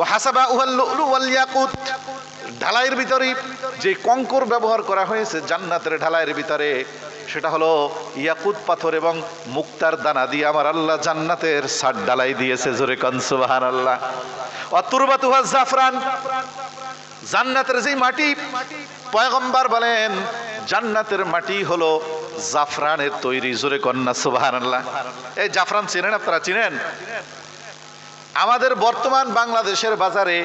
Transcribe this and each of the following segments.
ওয়াল ইয়াকুত। ঢালাইয়ের ভিতরে যে কঙ্কর ব্যবহার করা হয়েছে জান্নাতের ঢালাইয়ের ভিতরে, সেটা হলো ইয়াকুত পাথর এবং মুক্তার দানা দিয়ে আমার আল্লাহ জান্নাতের সাত ডালাই দিয়েছে। জোরে কনসুবাহান আল্লাহ অতুরবাতুহা জাফরান। জান্নাতের যেই মাটি, পয়গম্বর বলেন, জান্নাতের মাটি হলো জাফরানের তৈরি। জোরে কন্যা সুবাহান আল্লাহ এই জাফরান চিনেন আপনারা? চিনেন? আমাদের বর্তমান বাংলাদেশের বাজারে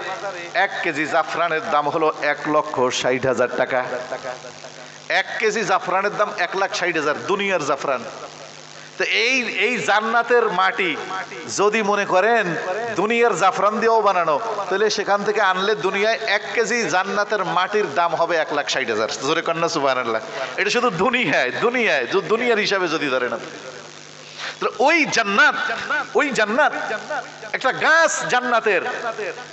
এক কেজি জাফরানের দাম হলো এক লক্ষ ষাট হাজার টাকা। এক কেজি জাফরানের দাম এক লাখ ষাট হাজার, দুনিয়ার জাফরান। তো এই এই জান্নাতের মাটি যদি মনে করেন দুনিয়ার জাফরান দিয়েও বানানো, তাহলে সেখান থেকে আনলে দুনিয়ায় এক কেজি জান্নাতের মাটির দাম হবে এক লাখ ষাট হাজার। জোরে কন্যা সুবাহ এটা শুধু দুনিয়ায় দুনিয়ায় দুনিয়ার হিসাবে যদি ধরেন আপনি। ওই জান্নাত ওই জান্নাত, একটা গাছ জান্নাতের।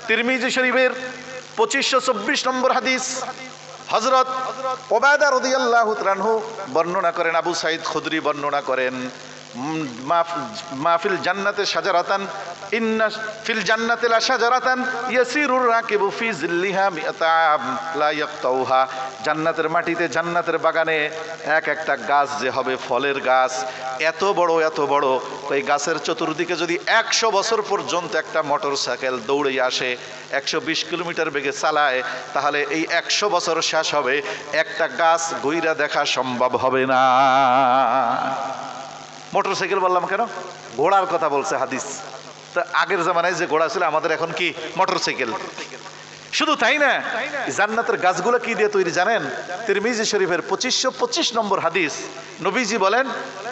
তিরমিজি শরীফের পঁচিশশো চব্বিশ নম্বর হাদিস। হজরত ওবায়দা রদিয়াল্লাহ বর্ণনা করেন, আবু সাইদ খুদরি বর্ণনা করেন। মাহফিল জান্নাতে সাজারাতান, ইন্না ফিল জান্নাতে লা সাজারাতান, ইয়াসিরুর রাকিবু ফি জিল্লিহা মিআতা লা ইয়াকতাউহা। জান্নাতের মাটিতে, জান্নাতের বাগানে এক একটা গাছ যে হবে ফলের গাছ। এত বড় এত বড়। এই গাছের চতুর্দিকে যদি একশো বছর পর্যন্ত একটা মোটর সাইকেল দৌড়ে আসে, একশো বিশ কিলোমিটার বেগে চালায়, তাহলে এই একশো বছর শেষ হবে। একটা গাছ গইরা দেখা সম্ভব হবে না। মোটর সাইকেল বললাম কেন ঘোড়ার কথা বলছে হাদিস তা আগের জামানায় যে ঘোড়া ছিল আমাদের এখন কি মোটর সাইকেল শুধু তাই না জান্নাতের গাছগুলো কি দিয়ে তৈরি জানেন তিরমিজি শরীফের পঁচিশশো পঁচিশ নম্বর হাদিস নবীজি বলেন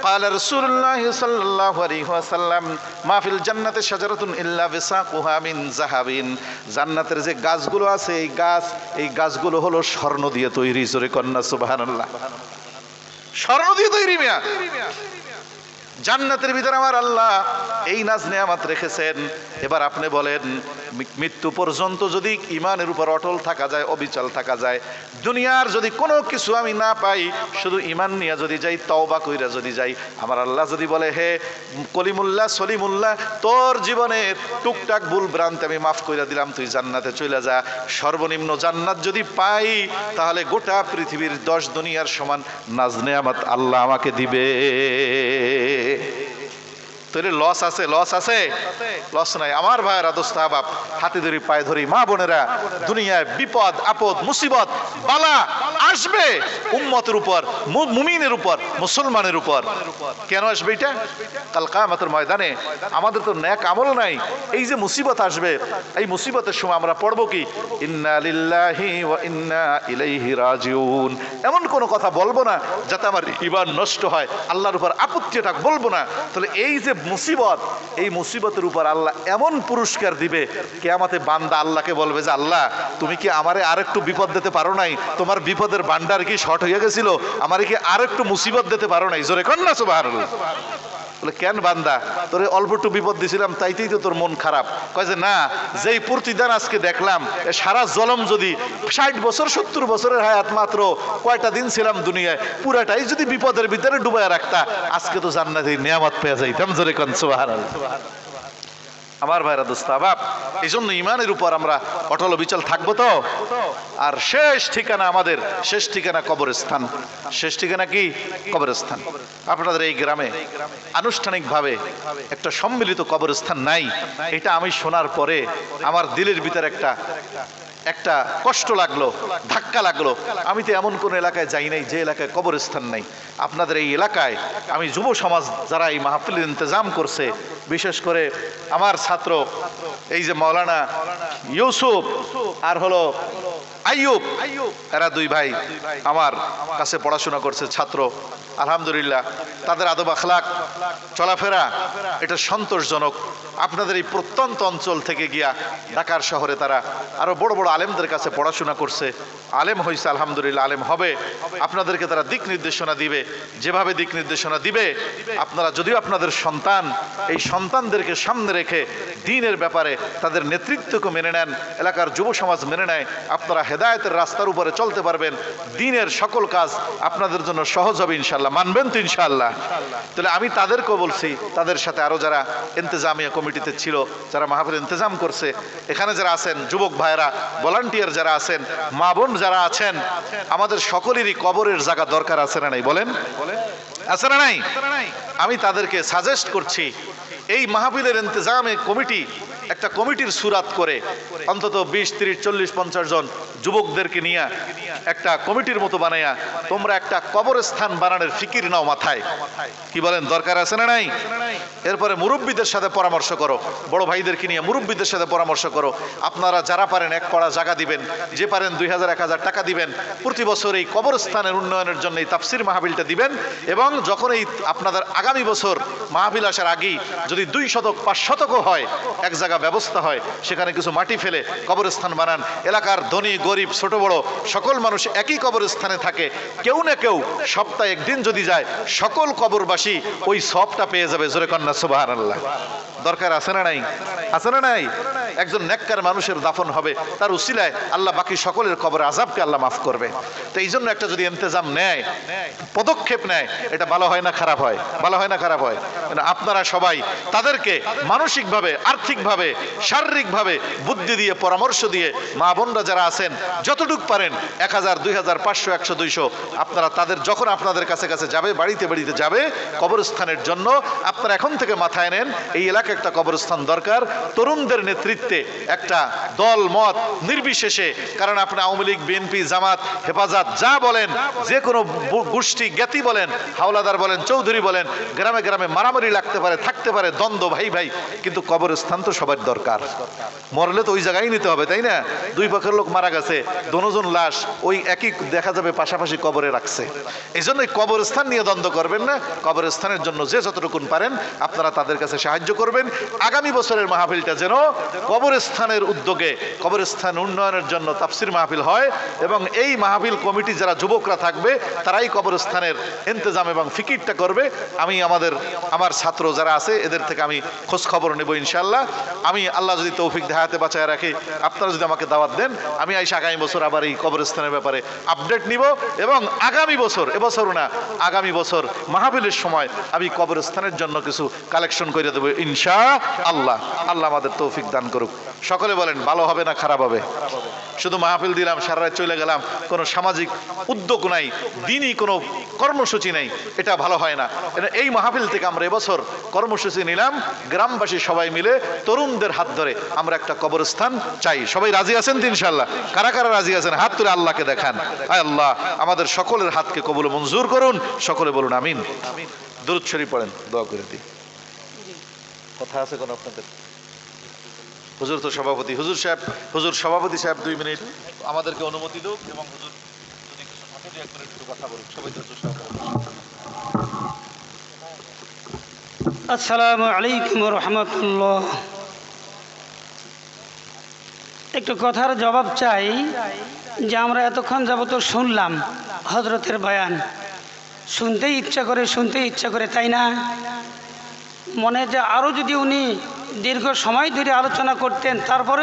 قال رسول الله صلى الله عليه وسلم ما في الجنة شجرة إلا وساقها من ذهب জান্নাতের যে গাছগুলো আছে এই গাছ এই গাছগুলো হলো স্বর্ণ দিয়ে তৈরি জোরে কন্যা সুবহানাল্লাহ স্বর্ণ দিয়ে তৈরি মিয়া জান্নাতের ভিতরে আমার আল্লাহ এই নাজ নেয়ামাত রেখেছেন। এবার আপনি বলেন মৃত্যু পর্যন্ত যদি ইমানের উপর অটল থাকা যায়, অবিচল থাকা যায়, দুনিয়ার যদি কোনো কিছু আমি না পাই, শুধু ইমান নিয়ে যদি যাই, তওবা কইরা যদি যাই, আমার আল্লাহ যদি বলে, হে কলিমুল্লাহ, সলিমুল্লাহ, তোর জীবনে টুকটাক ভুল ভ্রান্তি আমি মাফ কইরা দিলাম, তুই জান্নাতে চলে যা। সর্বনিম্ন জান্নাত যদি পাই, তাহলে গোটা পৃথিবীর দশ দুনিয়ার সমান নাজ নেয়ামাত আল্লাহ আমাকে দিবে। তোরে লস আছে লস আছে? লস নাই। আমার ভাইয়েরা দোস্তাহাবাব হাতে ধরি, পায়ে ধরি, মা বোনেরা দুনিয়ায় বিপদ, আপদ, মুসিবত, বালা আসবে উম্মতের উপর মুমিনের উপর, মুসলমানের উপর। কেন আসবে এটা? কাল কায়ামতের ময়দানে আমাদের তো ন্যাক আমল নাই। এই যে মুসিবত আসবে, এই মুসিবতের সময় আমরা পড়ব কি? ইন্না লিল্লাহি ওয়া ইন্না ইলাইহি রাজিউন। এমন কোনো কথা বলব না যাতে আমার ইমান নষ্ট হয়। আল্লাহর উপর আপত্তি এটা বলব না। তাহলে এই যে মুসিবত। এই মুসিবতের উপর আল্লাহ এমন পুরস্কার দিবে কে কেয়ামাতে বান্দা আল্লাহকে বলবে যে, আল্লাহ, তুমি কি আমারে আর একটু বিপদ দিতে পারো নাই? তোমার বিপদের বান্ডার কি শর্ট হয়ে গেছিল? আমারে কি আরেকটু মুসিবত দিতে পারো নাই? জোরে কন্যা সুবাহ বলে, কেন বান্দা? তোরে অল্প একটু বিপদ দিছিলাম, তাইতেই তো তোর মন খারাপ। কয় যে, না, যেই প্রতিদান আজকে দেখলাম, এ সারা জলম যদি ষাট বছর, সত্তর বছরের হায়াত মাত্র, কয়টা দিন ছিলাম দুনিয়ায়, পুরাটাই যদি বিপদের ভিতরে ডুবায় রাখতা, আজকে তো জান্নাতি নিয়ামত পেয়ে যাইতাম জোরে কন, সুবহানাল্লাহ। আমার ভাইরা দোস্তাবাব এই জন্য ইমানের উপর আমরা অটল বিচল থাকব তো। আর শেষ ঠিকানা আমাদের, শেষ ঠিকানা কবরস্থান। শেষ ঠিকানা কি? কবরস্থান। আপনাদের এই গ্রামে আনুষ্ঠানিকভাবে একটা সম্মিলিত কবরস্থান নাই। এটা আমি শোনার পরে আমার দিলের ভিতরে একটা একটা কষ্ট লাগল, ধাক্কা লাগল। আমি তো এমন কোন এলাকায় যাই নাই যে এলাকায় কবরস্থান নাই। আপনাদের এই এলাকায় আমি যুব সমাজ যারা এই মাহফিলের ইন্তজাম করছে, বিশেষ করে আমার ছাত্র, এই যে মৌলানা ইউসুফ আর হলো আইয়ুব, এরা দুই ভাই আমার কাছে পড়াশোনা করছে, ছাত্র। আলহামদুলিল্লাহ, তাদের আদব আখলাক চলাফেরা এটা সন্তোষজনক। আপনাদের এই প্রত্যন্ত অঞ্চল থেকে গিয়া ঢাকার শহরে তারা আরও বড় বড় আলেমদের কাছে পড়াশোনা করছে। আলেম হয়েছে আলহামদুলিল্লাহ আলেম হবে। আপনাদেরকে তারা দিক নির্দেশনা দিবে। যেভাবে দিক নির্দেশনা দিবে, আপনারা যদিও আপনাদের সন্তান, এই সন্তানদেরকে সামনে রেখে দিনের ব্যাপারে তাদের নেতৃত্বকে মেনে নেন, এলাকার যুব সমাজ মেনে নেয়, আপনারা হেদায়তের রাস্তার উপরে চলতে পারবেন। দিনের সকল কাজ আপনাদের জন্য সহজ হবে ইনশাল্লাহ মানবেন তো ইনশাল্লাহ তাহলে আমি তাদেরকেও বলছি, তাদের সাথে আরও যারা ইন্তজামিয়া কমিটিতে ছিল, যারা মাহফিল ইন্তজাম করছে, এখানে যারা আছেন, যুবক ভাইরা ভলান্টিয়ার যারা আছেন, মা বোন যারা আছেন, আমাদের সকলেরই কবরের জায়গা দরকার আছে না নাই? বলেন? আছে না নাই? আমি তাদেরকে সাজেস্ট করছি, এই মাহফিলের ইন্তজামে কমিটি, একটা কমিটির সুরাত করে, অন্তত বিশ, তিরিশ, চল্লিশ, পঞ্চাশ জন যুবকদেরকে নিয়ে একটা কমিটির মতো বানাইয়া তোমরা একটা কবরস্থান বানানোর ফিকির নাও মাথায়। কি বলেন, দরকার আছে না নাই? এরপরে মুরব্বীদের সাথে পরামর্শ করো। বড় ভাইদেরকে নিয়ে মুরব্বীদের সাথে পরামর্শ করো। আপনারা যারা পারেন এক পড়া জায়গা দিবেন, যে পারেন দুই হাজার, এক হাজার টাকা দিবেন। প্রতি বছর এই কবরস্থানের উন্নয়নের জন্য এই তাফসির মাহবিলটা দিবেন এবং যখন এই আপনাদের আগামী বছর মাহাবিল আসার আগেই যদি দুই শতক, পাঁচ শতকও হয়, এক জায়গা ব্যবস্থা হয়, সেখানে কিছু মাটি ফেলে কবরস্থান বানান। এলাকার ধনী গরিব, ছোট, বড়, সকল মানুষ একই কবরস্থানে থাকে। কেউ না কেউ সপ্তাহে একদিন যদি যায়, সকল কবরবাসী ওই সবটা পেয়ে যাবে। জোরে কন্যা সুবাহ আল্লাহ দরকার আছে না নাই? আছে না নাই? একজন নেককার মানুষের দাফন হবে, তার উসিলায় আল্লাহ বাকি সকলের কবর আজাবকে আল্লাহ মাফ করবে। তো এই জন্য একটা যদি ইন্তজাম নেয়, পদক্ষেপ নেয়, এটা ভালো হয় না খারাপ হয়? ভালো হয় না খারাপ হয়? আপনারা সবাই তাদেরকে মানসিকভাবে, আর্থিকভাবে, শারীরিকভাবে বুদ্ধি দিয়ে, পরামর্শ দিয়ে মা বোনরা যারা আছেন, যতটুক পারেন, এক হাজার, দুই হাজার, পাঁচশো, একশো, দুইশো, আপনারা তাদের যখন আপনাদের কাছে কাছে যাবে, বাড়িতে বাড়িতে যাবে, কবরস্থানের জন্য আপনারা এখন থেকে মাথায় নেন, এই এলাকায় একটা কবরস্থান দরকার। তরুণদের নেতৃত্বে একটা দল মত নির্বিশেষে, কারণ আপনি আওয়ামী লীগ, বিএনপি, জামাত, হেফাজত যা বলেন, যে কোনো গোষ্ঠী, জ্ঞাতি বলেন, হাওলাদার বলেন, চৌধুরী বলেন, গ্রামে গ্রামে মারামারি লাগতে পারে, থাকতে পারে, দ্বন্দ্ব, ভাই ভাই, কিন্তু কবরস্থান তো সবার দরকার। মরলে তো ওই জায়গায় নিতে হবে, তাই না? দুই পক্ষের লোক মারা গেছে, দনোজন লাশ, ওই একই দেখা যাবে পাশাপাশি কবরে রাখছে। এই জন্য কবরস্থান নিয়ে দ্বন্দ্ব করবেন না, কবরস্থানের জন্য যে যতটুকুন পারেন, আপনারা তাদের কাছে সাহায্য করবেন। আগামী বছরের মাহফিলটা যেন কবরস্থানের উদ্যোগে, কবরস্থান উন্নয়নের জন্য তাফসির মাহফিল হয় এবং এই মাহফিল কমিটি যারা যুবকরা থাকবে, তারাই কবরস্থানের ইন্তজাম এবং ফিকিরটা করবে। আমি আমাদের, আমার ছাত্র যারা আছে, এদের থেকে আমি খোঁজ খবর নেব ইনশাল্লাহ আমি আল্লাহ যদি তৌফিক দেহাতে বাঁচায় রাখি, আপনারা যদি আমাকে দাওয়াত দেন, আমি আইসা আগামী বছর আবার এই কবরস্থানের ব্যাপারে আপডেট নিব এবং আগামী বছর এবছর না, আগামী বছর মাহফিলের সময় আমি কবরস্থানের জন্য কিছু কালেকশন করে দেবো ইনশা আল্লাহ আল্লাহ আমাদের তৌফিক দান করুক। সকলে বলেন, ভালো হবে না খারাপ হবে? শুধু মাহফিল দিলাম, সারা চলে গেলাম, কোনো সামাজিক উদ্যোগ নাই, দিনই কোনো কর্মসূচি নেই, এটা ভালো হয় না। এই মাহফিল থেকে আমরা এবছর কর্মসূচি নিলাম, গ্রামবাসী সবাই মিলে তরুণদের হাত ধরে আমরা একটা কবরস্থান চাই। সবাই রাজি আছেন ইনশাল্লাহ কারা কারা রাজি আছেন? হাত তুলে আল্লাহকে দেখান। আয় আল্লাহ, আমাদের সকলের হাতকে কবুল মঞ্জুর করুন, সকলে বলুন আমিন। দূরত শরীফ পড়েন, দোয়া করে দিই কথা আছে কোন আপনাদের? হুজুর তো সভাপতি। হুজুর সাহেব হুজুর সভাপতি সাহেব দুই মিনিট। আমাদেরকে অনুমতি দিক এবং হুজুর যদি কিছু থাকে এক মিনিট একটু কথা বলুন সবাই তো আসসালামু আলাইকুম রহমতুল্লাহ। একটু কথার জবাব চাই যে আমরা এতক্ষণ যাবত শুনলাম হজরতের বয়ান। শুনতেই ইচ্ছা করে শুনতেই ইচ্ছা করে তাই না? মনে যে আরও যদি উনি দীর্ঘ সময় ধরে আলোচনা করতেন তারপরে